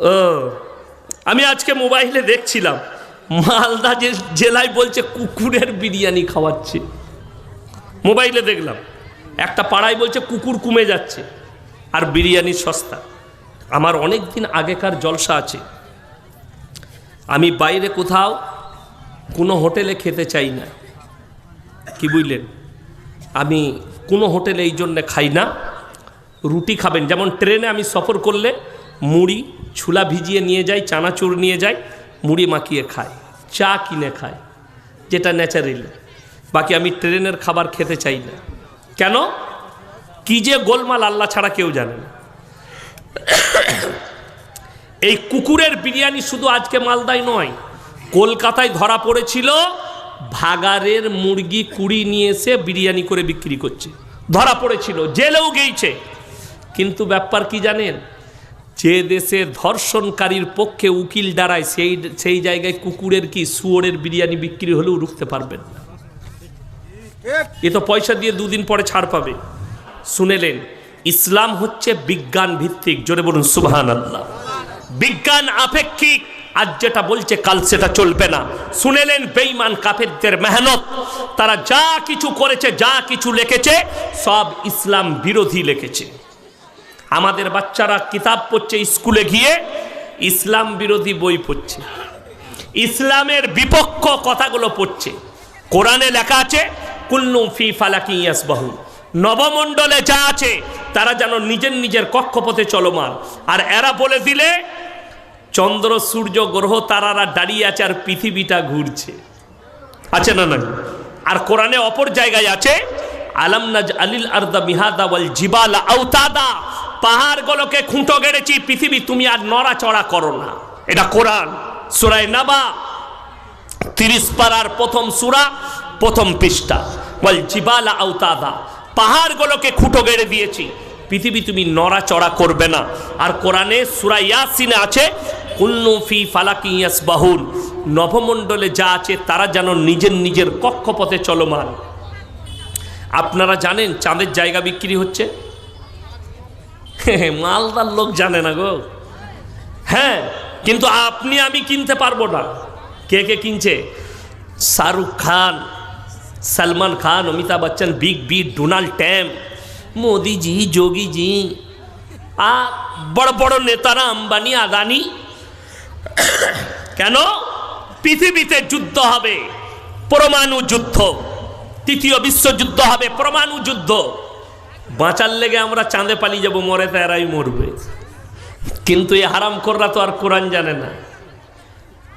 ও, আমি আজকে মোবাইলে দেখছিলাম, মালদা যে জেলায় বলছে কুকুরের বিরিয়ানি খাওয়াচ্ছে। মোবাইলে দেখলাম, একটা পাড়ায় বলছে কুকুর কমে যাচ্ছে, আর বিরিয়ানি সস্তা। আমার অনেক দিন আগেকার জলসা আছে। আমি বাইরে কোথাও কোনো হোটেলে খেতে চাই না। কি বুঝলেন? আমি কোনো হোটেলে এই জন্যে খাই না। রুটি খাবেন, যেমন ট্রেনে আমি সফর করলে মুড়ি ছুলা ভিজিয়ে নিয়ে যায়, চানাচুর নিয়ে যায়, মুড়ি মাখিয়ে খায়, চা কিনে খায়, যেটা ন্যাচারালি বাকি আমি ট্রেনের খাবার খেতে চাই না। কেন? কি যে গোলমাল আল্লাহ ছাড়া কেউ জানে না। এই কুকুরের বিরিয়ানি শুধু আজকে মালদায় নয়, কলকাতায় ধরা পড়েছিল, ভাগারের মুরগি কুড়ি নিয়ে এসে বিরিয়ানি করে বিক্রি করছে। ধরা পড়েছিল, জেলেও গেইছে। কিন্তু ব্যাপার কি জানেন? যে দেশে ধর্ষণকারীর পক্ষে উকিল দাঁড়ায়, সেই সেই জায়গায় কুকুরের কি শুয়োরের বিরিয়ানি বিক্রি হলেও রুখতে পারবেন? না এ তো পয়সা দিয়ে দুদিন পরে ছাড় পাবে। শুনেলেন, ইসলাম হচ্ছে বিজ্ঞান ভিত্তিক। জোরে বলুন সুবহান আল্লাহ বিজ্ঞান আপেক্ষিক, আজ যেটা বলছে কাল সেটা চলবে না। শুনেলেন বেইমান কাফেরদের মেহনত। তারা যা কিছু করেছে, যা কিছু লিখেছে, সব ইসলাম বিরোধী লিখেছে। আমাদের বাচ্চারা কিতাব পড়ছে, স্কুলে গিয়ে ইসলাম বিরোধী বই পড়ছে। ইসলামের বিপক্ষ কথাগুলো পড়ছে। কোরআনে লেখা আছে, কুল্লু ফি ফালাকি ইয়াসবাহু নবমণ্ডলে যা আছে, তারা যেন নিজের নিজের কক্ষপথে চলমান। আর এরা বলে দিলে, চন্দ্র, সূর্য, গ্রহ, তারারা দাঁড়িয়ে আছে আর পৃথিবীটা ঘুরছে। আছে না না আর কোরআনে অপর জায়গায় আছে, আলম নাজ আলিল আরদা মিহাদা ওয়াল জিবালা আউতাদা পাহাড়গুলোকে খুঁটো গেড়েছি, পৃথিবী তুমি আর নড়াচড়া করো না। এটা কোরআন সুরায় নাবা, তিরিশ পাড়ার প্রথম সুরা, প্রথম পৃষ্ঠা। বল, জিবালা আউতাদা পাহাড়গুলোকে খুঁটো গেড়ে দিয়েছি, পৃথিবী তুমি নড়াচড়া করবে না। আর কোরআনে সুরা ইয়াসিনে আছে, কুল্লু ফি ফালাকি ইয়াসবাহুন। নভমণ্ডলে যা আছে তারা যেন নিজের নিজের কক্ষপথে চলমান। আপনারা জানেন চাঁদের জায়গা বিক্রি হচ্ছে? মালদার লোক জানে না গো। হ্যাঁ কিন্তু আপনি আমি কিনতে পারব না। কে কে কিনছে? Shahrukh Khan, Salman Khan, Amitabh Bachchan, big B Donald Trump Modiji, Yogiji, আ, বড় বড় নেতারা, আম্বানি, আদানি। কেন? পৃথিবীতে যুদ্ধ হবে, পরমাণু যুদ্ধ। তৃতীয় বিশ্বযুদ্ধ হবে, পরমাণু যুদ্ধ। বাঁচার লেগে আমরা চাঁদে পালিয়ে যাব, মরে তো এরাই মরবে। কিন্তু এই হারাম কররা তো আর কোরআন জানে না।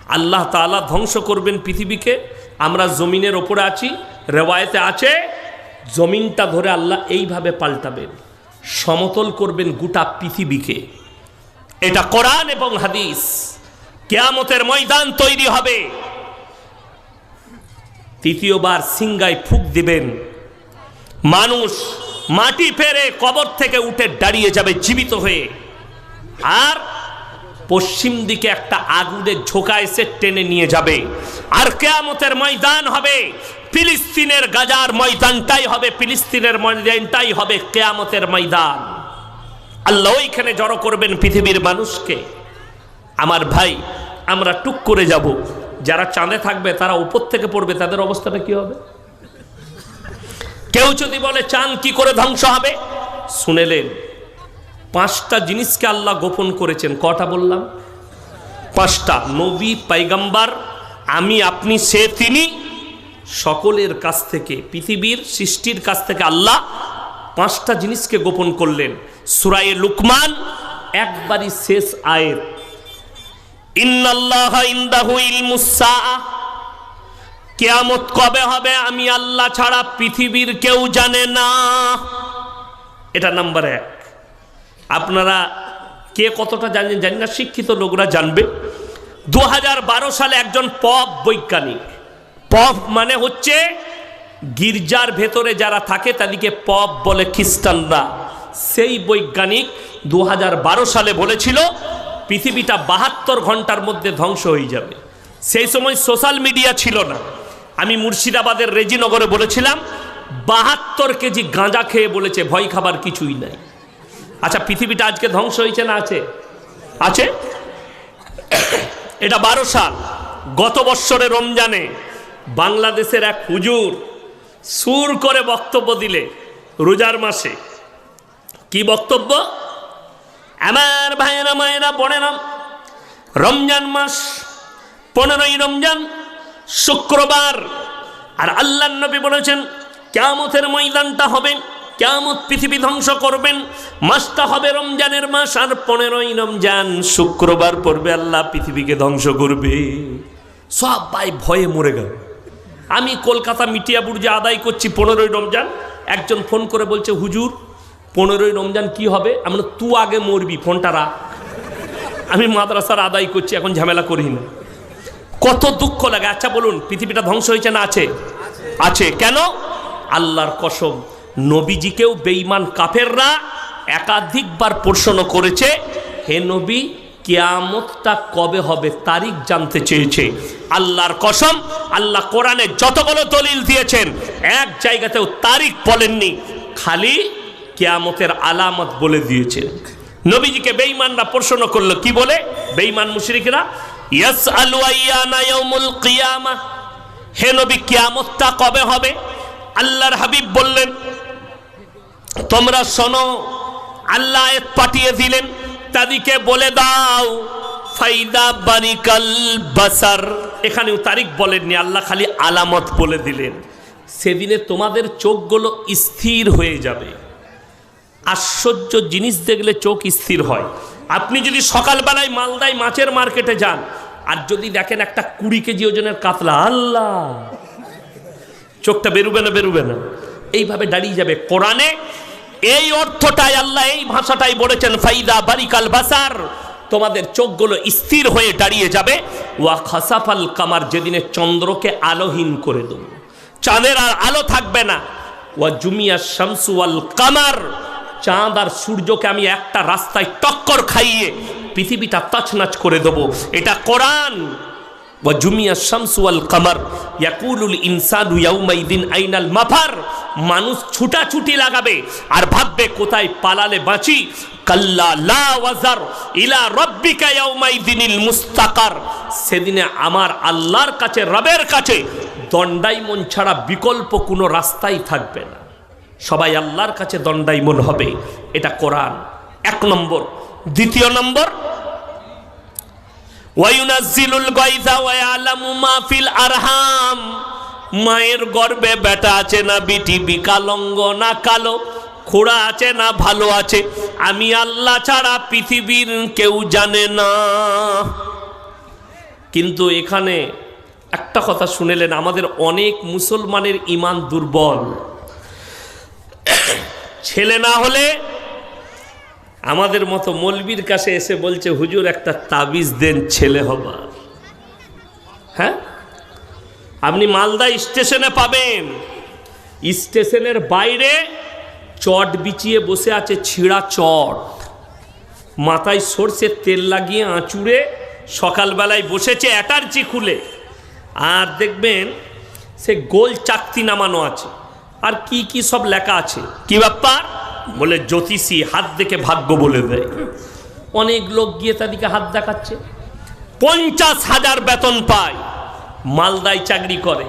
আল্লাহ তাআলা ধ্বংস করবেন পৃথিবীকে। আমরা জমিনের ওপরে আছি, রেওয়ায়তে আছে, জমিনটা ধরে আল্লাহ এইভাবে পাল্টাবেন, সমতল করবেন গোটা পৃথিবীকে। এটা কোরআন এবং হাদিস। কেয়ামতের ময়দান তৈরি হবে। তৃতীয়বার সিংগায় ফুক দিবেন। মানুষ মাটি ফেরে কবর থেকে উঠে দাঁড়িয়ে যাবে জীবিত হয়ে। আর পশ্চিম দিকে একটা আগুনের ঝোঁকা এসে টেনে নিয়ে যাবে। আর কেয়ামতের ময়দান হবে। ফিলিস্তিনের গাজার ময়দানটাই হবে, ফিলিস্তিনের ময়দানটাই হবে কেয়ামতের ময়দান। আল্লাহ ওইখানে জড়ো করবেন পৃথিবীর মানুষকে। আমার ভাই, আমরা টুক করে যাব। যারা চাঁদে থাকবে, তারা উপর থেকে পড়বে, তাদের অবস্থাটা কি হবে? কেউ যদি বলে, চান কি করে ধ্বংস হবে? শুনেলেন, পাঁচটা জিনিসকে আল্লাহ গোপন করেছেন। কটা বললাম? পাঁচটা। নবী, পাইগাম্বার, আমি, আপনি, সে, তিনি, সকলের কাছ থেকে, পৃথিবীর সৃষ্টির কাছ থেকে আল্লাহ পাঁচটা জিনিসকে গোপন করলেন। সুরায়ে লুকমান, একবারই শেষ আয়ের। ইন্দাহু ইলমুস কেয়ামত কবে হবে আমি আল্লাহ ছাড়া পৃথিবীর কেউ জানে না। এটা নাম্বার এক। আপনারা কে কতটা জানেন জানি না, শিক্ষিত লোকরা জানবে। দু হাজার বারো সালে একজন পপ বৈজ্ঞানিক, পপ মানে হচ্ছে গির্জার ভেতরে যারা থাকে তাদেরকে পপ বলে খ্রিস্টানরা। সেই বৈজ্ঞানিক দু হাজার বারো সালে বলেছিল, পৃথিবীটা বাহাত্তর ঘণ্টার মধ্যে ধ্বংস হয়ে যাবে। সেই সময় সোশ্যাল মিডিয়া ছিল না। আমি মুর্শিদাবাদের রেজিনগরে বলেছিলাম, বাহাত্তর কেজি গাঁজা খেয়ে বলেছে, ভয় খাবার কিছুই নাই। আচ্ছা পৃথিবীটা আজকে ধ্বংস হয়েছে না আছে? আছে? এটা বারো সাল। গত বৎসরে রমজানে বাংলাদেশের এক হুজুর সুর করে বক্তব্য দিলে রোজার মাসে। কি বক্তব্য? আমার ভাইয়েরা, মায়েরা, বোনেরা, রমজান মাস, পনেরোই রমজান শুক্রবার। আর আল্লাহ নবী বলেছেন, কেয়ামতের ময়দানটা হবে, কেয়ামত পৃথিবী ধ্বংস করবেন। মাসটা হবে রমজানের মাস আর পনেরোই রমজান। শুক্রবার পড়বে আল্লাহ পৃথিবীকে ধ্বংস করবে। সব ভাই ভয়ে মরে গেল। আমি কলকাতা মিটিয়াপুর যে আদায় করছি পনেরোই রমজান, একজন ফোন করে বলছে, হুজুর, পনেরোই রমজান কি হবে? আমরা তু আগে মরবি, ফোনটা রাখ। আমি মাদ্রাসার আদায় করছি, এখন ঝামেলা করি না। কত দুঃখ লাগে। আচ্ছা বলুন, পৃথিবীটা ধ্বংস হয়েছে না আছে? আছে। কেন? আল্লাহর কসম, নবীজিকেও বেঈমান কাফেররা একাধিকবার প্রশ্ন করেছে, হে নবী, কেয়ামতটা কবে হবে তারিখ জানতে চেয়েছে। আল্লাহর কসম, আল্লাহ কোরআনে যতগুলো দলিল দিয়েছেন, এক জায়গাতেও তারিখ বলেননি, খালি কেয়ামতের আলামত বলে দিয়েছেন। নবীজিকে বেঈমানরা প্রশ্ন করল, কি বলে? বেঈমান মুশরিকরা হে নবী, কিয়ামতটা কবে হবে? আল্লাহর হাবিব বললেন, তোমরা শোনো, আল্লাহ পাঠিয়ে দিলেন, তাদেরকে বলে দাও, ফাইদা বারিকাল বাসার। এখানেও তারিখ বলেননি, আল্লাহ খালি আলামত বলে দিলেন। সেদিনে তোমাদের চোখগুলো স্থির হয়ে যাবে। আশ্চর্য জিনিস দেখলে চোখ স্থির হয়। আপনি যদি সকালবেলায় মালদায় মাছের মার্কেটে যান, আর যদি দেখেন একটা কুড়ি কেজি ওজনের কাতলা, আল্লাহ! চোখটা বেরুবে না বেরুবে না। এইভাবে দাঁড়িয়ে যাবে কোরআনে। এই অর্থটাই আল্লাহ, এই ভাষাটাই বলেছেন, ফাইদা বারিকাল বাসার। তোমাদের চোখগুলো স্থির হয়ে দাঁড়িয়ে যাবে। ওয়া খাসাফাল কামার, যেদিনে চন্দ্রকে আলোহীন করে দেব। চাঁদের আর আলো থাকবে না। ওয়া জুমিয়া শামসু আল কামার। চাঁদ আর সূর্যকে আমি একটা রাস্তায় টক্কর খাইয়ে পৃথিবীটা তছনাচ করে দেবো। এটা কোরআন। ওয়াজুমিয়া শামসু আল কামার। আইনাল মাফার। মানুষ ছুটাছুটি লাগাবে আর ভাববে, কোথায় পালালে বাঁচি? কাল্লা ইলা রব্বিকা মুস্তাকার। সেদিনে আমার আল্লাহর কাছে, রবের কাছে দণ্ডাইমন ছাড়া বিকল্প কোনো রাস্তাই থাকবে না। সবাই আল্লাহর কাছে দণ্ডাইমন হবে। এটা কোরআন। এক নম্বর। দ্বিতীয় নম্বর আরহাম। মায়ের গর্ভে বেটা আছে না বিটি বিকালঙ্গ না কালো, খোড়া আছে না ভালো আছে। আমি আল্লাহ ছাড়া পৃথিবীর কেউ জানে না। কিন্তু এখানে একটা কথা শুনেলেন, আমাদের অনেক মুসলমানের ইমান দুর্বল। ছেলে না হলে আমাদের মতো মলবির কাছে এসে বলছে, হুজুর, একটা তাবিজ দেন ছেলে হবার। হ্যাঁ? আপনি মালদা স্টেশনে পাবেন। স্টেশনের বাইরে চট বিছিয়ে বসে আছে ছিঁড়া চট। মাথায় সর্ষের তেল লাগিয়ে আঁচুড়ে সকালবেলায় বসেছে অ্যাটার্জি খুলে। আর দেখবেন, সে গোল চাকতি নামানো আছে। আর কি কি সব লেখা আছে? কি ব্যাপার? বলে জ্যোতিষী হাত দেখে ভাগ্য বলে দেয়। অনেক লোক গিয়ে তাদেরকে হাত দেখাচ্ছে। পঞ্চাশ হাজার বেতন পায়। মালদায় চাকরি করে।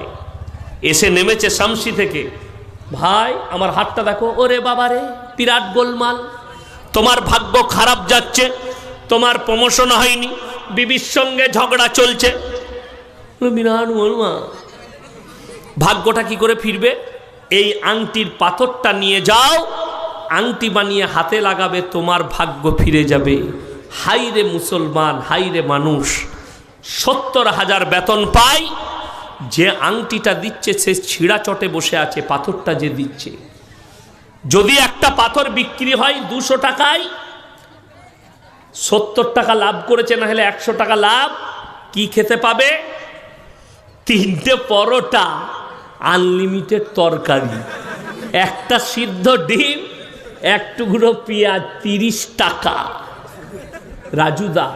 এসে নেমেছে শামসি থেকে। ভাই, আমার হাতটা দেখো। ওরে বাবারে বিরাট গোলমাল। তোমার ভাগ্য খারাপ যাচ্ছে। তোমার প্রমোশন হয়নি। বিবির সঙ্গে ঝগড়া চলছে। বিরাট ভাগ্যটা কি করে ফিরবে? এই আংটির পাথরটা নিয়ে যাও। আংটি বানিয়ে হাতে লাগাবে, তোমার ভাগ্য ফিরে যাবে। হাই রে মুসলমান হাই রে মানুষ, সত্তর হাজার বেতন পায় যে আংটিটা দিচ্ছে, সে ছিঁড়া চটে বসে আছে, পাথরটা যে দিচ্ছে। যদি একটা পাথর বিক্রি হয় দুশো টাকায়, সত্তর টাকা লাভ করেছে, না হলে একশো টাকা লাভ, কি খেতে পাবে? তিনটে পরোটা। আনলিমিটেড তরকারি। একটা সিদ্ধ ডিম এক টুকরো পেঁয়াজ তিরিশ টাকা। রাজুদা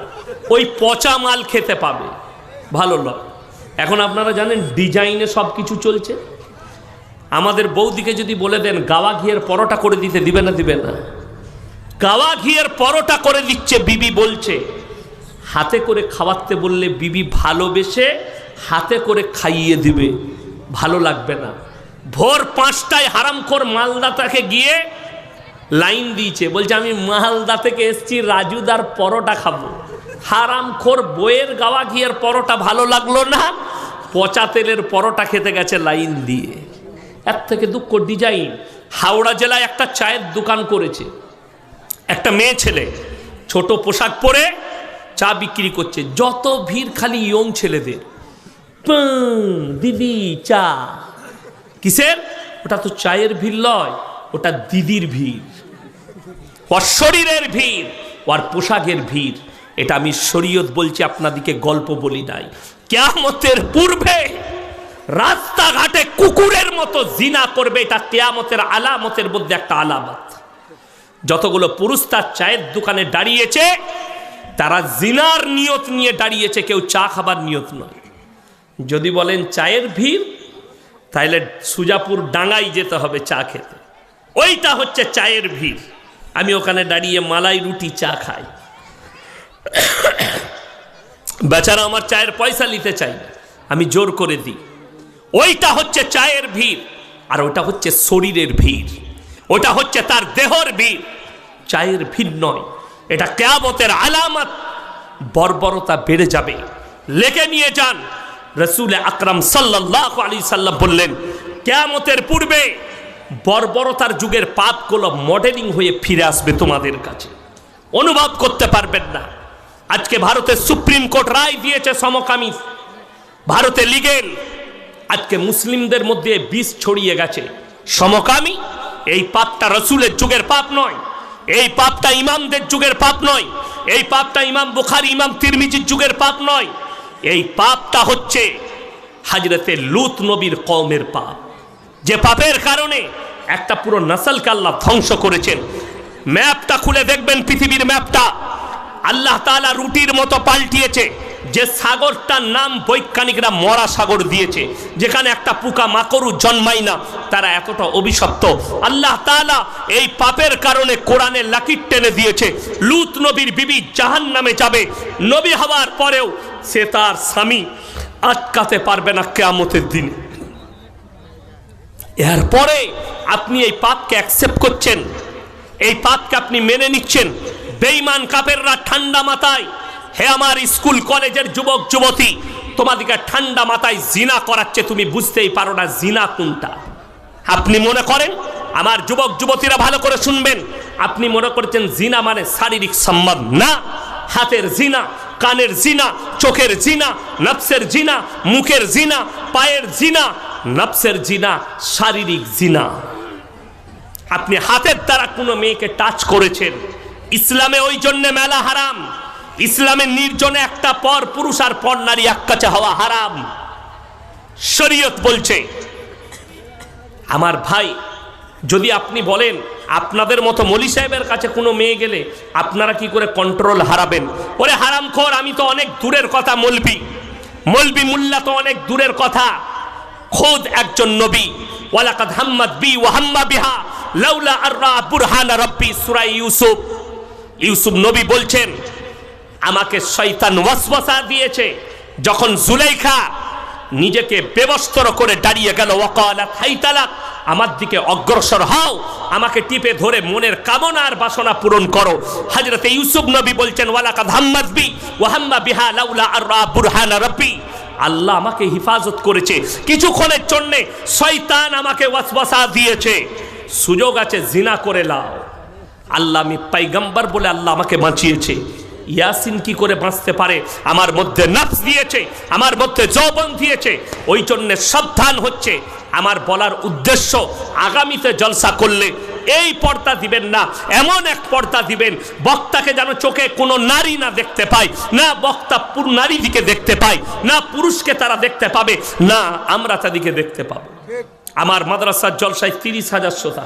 ওই পচা মাল খেতে পাবে। ভালো লয় এখন আপনারা জানেন ডিজাইনে সব কিছু চলছে। আমাদের বৌদিকে যদি বলে দেন, গাওয়া ঘিয়ের পরোটা করে দিতে দিবে না দিবে না। গাওয়া ঘিয়ের পরোটা করে দিচ্ছে, বিবি বলছে। হাতে করে খাওয়াতে বললে বিবি ভালোবেসে হাতে করে খাইয়ে দিবে। ভালো লাগবে না। ভোর পাঁচটায় হারামখোর মালদাতাকে গিয়ে লাইন দিয়েছে। বলছে, আমি মালদা থেকে এসছি, রাজুদার পরোটা খাব। হারামখোর বইয়ের গাওয়া ঘিয়ের পরোটা ভালো লাগল না। পচা তেলের পরোটা খেতে গেছে লাইন দিয়ে। এর থেকে দুঃখ ডিজাইন। হাওড়া জেলায় একটা চায়ের দোকান করেছে। একটা মেয়ে ছেলে, ছোট পোশাক পরে চা বিক্রি করছে। যত ভিড় খালি ইয়ং ছেলেদের। দিদি, চা। কিসের? ওটা তো চায়ের ভিড় লয়, ওটা দিদির ভিড়। ওর শরীরের ভিড়, ওর পোশাকের ভিড়। এটা আমি শরীয়ত বলছি, আপনাদিকে গল্প বলি নাই। কেয়ামতের পূর্বে রাস্তাঘাটে কুকুরের মতো জিনা করবে, এটা কেয়ামতের আলামতের মধ্যে একটা আলামত। যতগুলো পুরুষ তার চায়ের দোকানে দাঁড়িয়েছে, তারা জিনার নিয়ত নিয়ে দাঁড়িয়েছে, কেউ চা খাবার নিয়ত নয়। যদি বলেন চায়ের ভিড় তাহলে সুজাপুর ডাঙ্গাই যেতে হবে চা খেতে। ওইটা হচ্ছে চায়ের ভিড়। আমি ওখানে দাঁড়িয়ে মালাই রুটি চা খাই। বেচারা আমার চায়ের পয়সা নিতে চাই আমি জোর করে দিই। ওইটা হচ্ছে চায়ের ভিড়, আর ওটা হচ্ছে শরীরের ভিড়। ওটা হচ্ছে তার দেহর ভিড়। চায়ের ভিড় নয়, এটা কেয়ামতের আলামত। বর্বরতা বেড়ে যাবে। লেখে নিয়ে যান। রসুল আকরাম সাল্লাহ আলী সাল্লাম বললেন, কেয়ামতের পূর্বে বর্বরতার যুগের পাপগুলো মডেলিং হয়ে ফিরে আসবে তোমাদের কাছে। অনুভব করতে পারবেন না। আজকে ভারতের সুপ্রিম কোর্ট রায় দিয়েছে সমকামী। ভারতে লিগেল। আজকে মুসলিমদের মধ্যে বিষ ছড়িয়ে গেছে। সমকামী, এই পাপটা রসুলের যুগের পাপ নয়। এই পাপটা ইমামদের যুগের পাপ নয়। এই পাপটা ইমাম বুখারি, ইমাম তিরমিজির যুগের পাপ নয়। এই পাপটা হচ্ছে হাজরতে লুত নবীর কমের পাপ। যে পাপের কারণে একটা পুরো নসলকে কাল্লা ধ্বংস করেছেন। ম্যাপটা খুলে দেখবেন পৃথিবীর ম্যাপটা। আল্লাহ তালা রুটির মতো পাল্টিয়েছে। যে সাগরটার নাম বৈজ্ঞানিকরা মরা সাগর দিয়েছে, যেখানে একটা পোকা মাকড়ু জন্মায় না, তারা এতটা অভিশপ্ত। আল্লাহ তাআলা এই পাপের কারণে কোরআনে লাকির টেনে দিয়েছে, লুত নবীর বিবি জাহান নামে যাবে, নবী হওয়ার পরেও সে তার স্বামী আটকাতে পারবে না কেয়ামতের দিনে। এরপরে আপনি এই পাপকে অ্যাকসেপ্ট করছেন, এই পাপকে আপনি মেনে নিচ্ছেন, বেঈমান কাপেররা ঠান্ডা মাথায় হে আমার স্কুল কলেজের যুবক, যুবতী তোমাদেরকে ঠান্ডা মাথায় জিনা করাচ্ছে তুমি বুঝতেই পারো না জিনা কোনটা। আপনি মনে করেন? আমার যুবক, যুবতীরা ভালো করে শুনবেন। আপনি মনে করছেন জিনা মানে শারীরিক সম্মান? না। হাতের জিনা, কানের জিনা, চোখের জিনা, নফসের জিনা, মুখের জিনা, পায়ের জিনা, নফসের জিনা, শারীরিক জিনা। আপনি হাতের দ্বারা কোনো মেয়েকে টাচ করেছেন। ইসলামে ওই জন্যে মেলা হারাম। ইসলামের নির্জনে একটা পর পুরুষ আর পর নারী এক কাছে হওয়া হারাম। শরীয়ত বলছে, আমার ভাই, যদি আপনি বলেন, আপনাদের মতো মলি সাহেবের কাছে কোনো মেয়ে গেলে আপনারা কি করে কন্ট্রোল হারাবেন? ওরে হারাম খোর, আমি তো অনেক দূরের কথা মলবি। মলবি মুল্লা তো অনেক দূরের কথা। খোদ একজন নবী। ওয়ালাকাদ হাম্মাদ বি ওয়াহাম্মা বিহা। লাউলা আররা বুরহানা রব্বি সূরা ইউসুফ। ইউসুফ নবী বলছেন আমাকে শয়তান ওয়াসওয়াসা দিয়েছে। যখন জুলাইখা নিজেকে বেবস্তর করে দাঁড়িয়ে গেল ওয়াকালাত হাইতালাক আমার দিকে অগ্রসর হও, আমাকে টিপে ধরে মনের কামনা আর বাসনা পূরণ করো। হযরতে ইউসুফ নবী বলছেন, ওয়ালাকাদ হাম্মাদ বি ওয়াহাম্মা বিহা লাউলা আররা বুরহানা রব্বি। আল্লাহ আমাকে হিফাজত করেছে। কিছুক্ষণের জন্যে শয়তান আমাকে ওয়াসওয়াসা দিয়েছে। সুযোগ আছে, জিনা করে লাও। আল্লাহ আমি পাইগাম্বার বলে আল্লাহ আমাকে বাঁচিয়েছে। ইয়াসিন কি করে বাঁচতে পারে? আমার মধ্যে নাফস দিয়েছে, আমার মধ্যে যৌবন দিয়েছে, ওই জন্য সাবধান হচ্ছে। আমার বলার উদ্দেশ্য, আগামীতে জলসা করলে এই পর্দা দিবেন না, এমন এক পর্দা দিবেন, বক্তাকে যেন চোখে কোনো নারী না দেখতে পায়, না বক্তা পুরো নারী দিকে দেখতে পায়, না পুরুষকে তারা দেখতে পাবে, না আমরা তাদেরকে দেখতে পাবো। আমার মাদ্রাসার জলসায় তিরিশ হাজার শ্রোতা।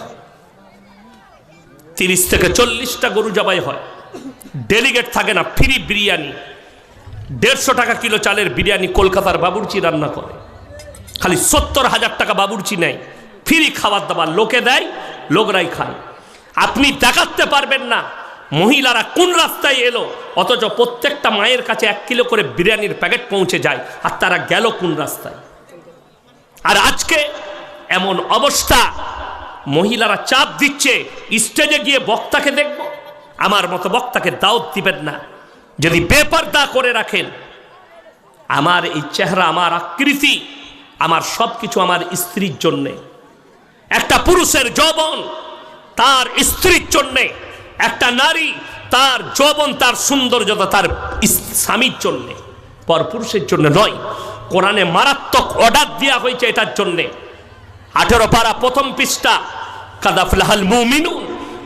তিরিশ থেকে চল্লিশটা গরু জবাই হয়। ডেলিগেট থাকে না ফ্রি বিরিয়ানি দেড়শো টাকা কিলো চালের বিরিয়ানি কলকাতার বাবুর্চি রান্না করে। খালি সত্তর হাজার টাকা বাবুর্চি নেয়। ফ্রি খাবার দাবার লোকে দেয়, লোকরাই খায়। আপনি দেখাতে পারবেন না, মহিলারা কোন রাস্তায় এলো, অথচ প্রত্যেকটা মায়ের কাছে এক কিলো করে বিরিয়ানির প্যাকেট পৌঁছে যায়, আর তারা গেল কোন রাস্তায়। আর আজকে এমন অবস্থা, মহিলারা চাপ দিচ্ছে স্টেজে গিয়ে বক্তাকে দেখব আমার মতো বক্তাকে দাওয়াত দিবেন না। যদি বেপর্দা করে রাখেন, আমার এই চেহারা, আমার আকৃতি, আমার সব কিছু আমার স্ত্রীর জন্যে। একটা পুরুষের যৌবন তার স্ত্রীর জন্যে, একটা নারী তার যৌবন, তার সৌন্দর্যতা তার স্বামীর জন্যে। পরপুরুষের জন্য নয়, কোরআনে মারাত্মক অর্ডার দেওয়া হয়েছে এটার জন্যে। আঠেরো পারা প্রথম পৃষ্ঠা, কাদাফলাহাল মুমিনুন।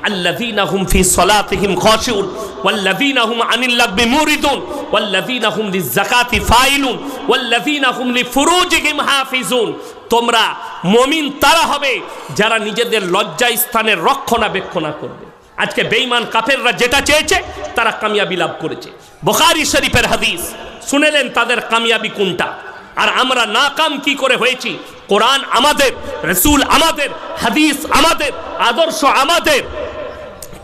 আল্লাযীনা হুম ফি সলাতিহিম খাশিউন, ওয়াল্লাযীনা হুম আনিল লাগবি মুরিদুন, ওয়াল্লাযীনা হুম লিযাকাতি ফাইলুন, ওয়াল্লাযীনা হুম লিফুরুজিহিম হাফিজুন। তোমরা মমিন তারা হবে যারা নিজেদের লজ্জা স্থানের রক্ষণাবেক্ষণ করবে। আজকে বেঈমান কাফেররা যেটা চেয়েছে, তারা কামিয়াবি লাভ করেছে। বুখারী শরীফের হাদিস, শুনেলেন তাদের কামিয়াবি কোনটা? আর আমরা নাকাম কি করে হয়েছি? কোরআন আমাদের, রসুল আমাদের, হাদিস আমাদের, আদর্শ আমাদের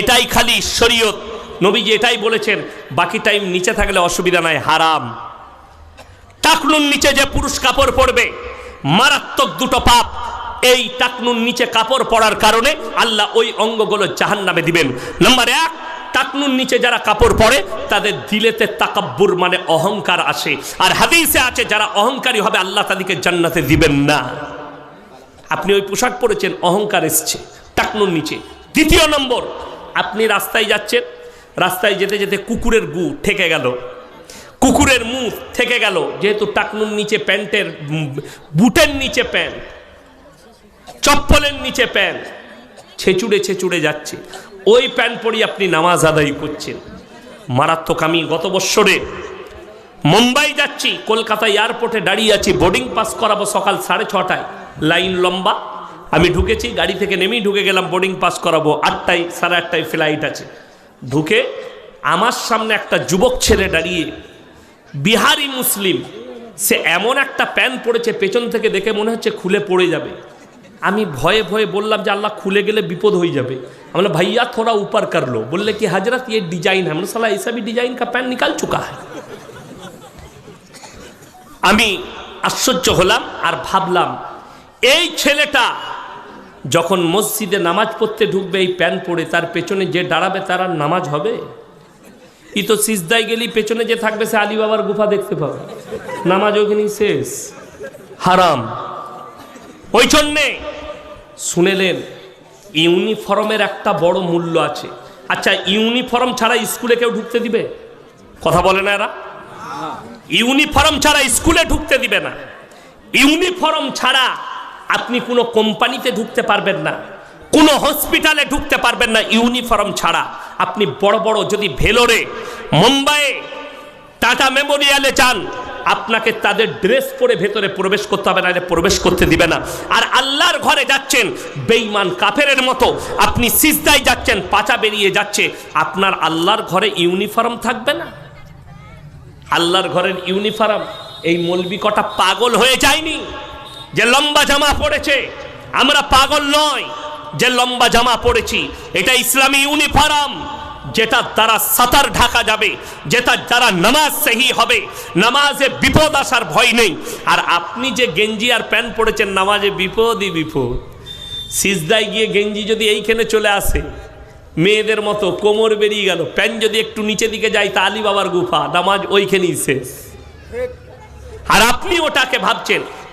এটাই খালি শরীয়ত। নবীজি এটাই বলেছেন, বাকি টাইম নিচে থাকলে অসুবিধা নাই, হারাম। টাকনুর নিচে যে পুরুষ কাপড় পরবে, মারাত্মক দুটো পাপ। এই টাকনুর নিচে কাপড় পরার কারণে আল্লাহ ওই অঙ্গগুলো জাহান নামে দিবেন। নাম্বার এক, টাকনুর নিচে যারা কাপড় পরে, তাদের দিলেতে তাকাব্বুর মানে অহংকার আসে। আর হাদিসে আছে, যারা অহংকারী হবে, আল্লাহ তাদেরকে জান্নাতে দিবেন না। আপনি ওই পোশাক পরেছেন, অহংকার এসছে, টাকনুর নিচে। দ্বিতীয় নম্বর আপনি রাস্তায় যাচ্ছেন, রাস্তায় যেতে যেতে কুকুরের গু ঠেকে গেল। কুকুরের মুখ থেকে গেল, যেহেতু টাকনুর নিচে প্যান্টের বুটের নিচে প্যান্ট, চপ্পলের নিচে প্যান্ট, ছেচুড়ে ছেচুড়ে যাচ্ছে। ওই প্যান্ট পরি আপনি নামাজ আদায় করছেন। মারাত্মক আমি গত বৎসরে মুম্বাই যাচ্ছি, কলকাতা এয়ারপোর্টে দাঁড়িয়ে আছি বোর্ডিং পাস করাবো সকাল সাড়ে ছটায়। লাইন লম্বা। আমি ঢুকেছি, গাড়ি থেকে নেমেই ঢুকে গেলাম বোর্ডিং পাস করাবো। আটটায়, সাড়ে আটটায় ফ্লাইট আছে। ঢুকে আমার সামনে একটা যুবক ছেলে দাঁড়িয়ে, বিহারি মুসলিম, সে এমন একটা প্যান পড়েছে পেছন থেকে দেখে মনে হচ্ছে খুলে পড়ে যাবে। আমি ভয়ে ভয়ে বললাম যে আল্লাহ খুলে গেলে বিপদ হয়ে যাবে। আমরা ভাইয়া, থোড়া উপার করল বললে কি, হাজরাত ইয়ে ডিজাইন হ্যাঁ সালা এইসবই ডিজাইন কা প্যান নিকাল চুকা হয় আমি আশ্চর্য হলাম আর ভাবলাম, এই ছেলেটা যখন মসজিদে নামাজ পড়তে ঢুকবে, এই প্যান্ট পরে তার পেছনে যে দাঁড়াবে, তার আর নামাজ হবে? ই তো সিজদায় গেলি পেছনে যে থাকবে, সে আলী বাবার গুফা দেখতে পাবে। নামাজ ওখানেই শেষ। হারাম। ওই জন্যে শুনেলেন, ইউনিফর্মের একটা বড় মূল্য আছে। আচ্ছা ইউনিফর্ম ছাড়া স্কুলে কেউ ঢুকতে দিবে? কথা বলে না এরা? ইউনিফর্ম ছাড়া স্কুলে ঢুকতে দিবে না। ইউনিফর্ম ছাড়া আপনি কোনো কোম্পানিতে ঢুকতে পারবেন না, কোনো হসপিটালে ঢুকতে পারবেন না ইউনিফর্ম ছাড়া। আপনি বড় বড় যদি ভেলোরে মুম্বাইয়ে টাটা মেমোরিয়ালে যান, আপনাকে তাদের ড্রেস পরে ভেতরে প্রবেশ করতে হবে না প্রবেশ করতে দিবে না। আর আল্লাহর ঘরে যাচ্ছেন, বেঈমান কাফেরের মতো, আপনি সিজদায় যাচ্ছেন, পাচা বেরিয়ে যাচ্ছে, আপনার আল্লাহর ঘরে ইউনিফর্ম থাকবে না? আল্লাহর ঘরের ইউনিফর্ম, এই মলবি কটা পাগল হয়ে যায়নি? যে লম্বা জামা পড়েছে, আমরা পাগল নয় যে লম্বা জামা পড়েছি, এটা ইসলামী ইউনিফর্ম, যেটা দ্বারা সাতার ঢাকা যাবে, যেটা দ্বারা নামাজ সেহি হবে। নামাজে বিপদ আসার ভয় নেই। আর আপনি যে গেঞ্জি আর প্যান্ট পড়েছেন, নামাজে বিপদই বিপদ। সিজদায় গিয়ে গেঞ্জি যদি এইখানে চলে আসে, মেয়েদের মতো কোমর বেরিয়ে গেল প্যান যদি একটু নিচে দিকে যায়, তা আলী বাবার গুফা, নামাজ ওইখানেই শেষ। আর আপনি ওটাকে ভাবছেন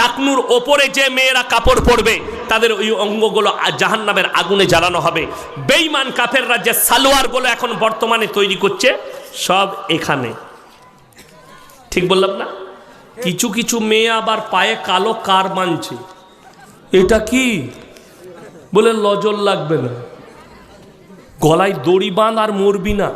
টাকনুর ওপরে যে মেয়েরা কাপড় পরবে, তাদের ওই অঙ্গগুলো জাহান নামের আগুনে জ্বালানো হবে। বেইমান কাফেররা যে সালোয়ারগুলো এখন বর্তমানে তৈরি করছে, সব এখানে। ঠিক বললাম না? কিছু কিছু মেয়ে আবার পায়ে কালো কার মানছে। এটা কি? বলে লজল লাগবে না। গলায় দড়ি বাঁধ আর মরবি না।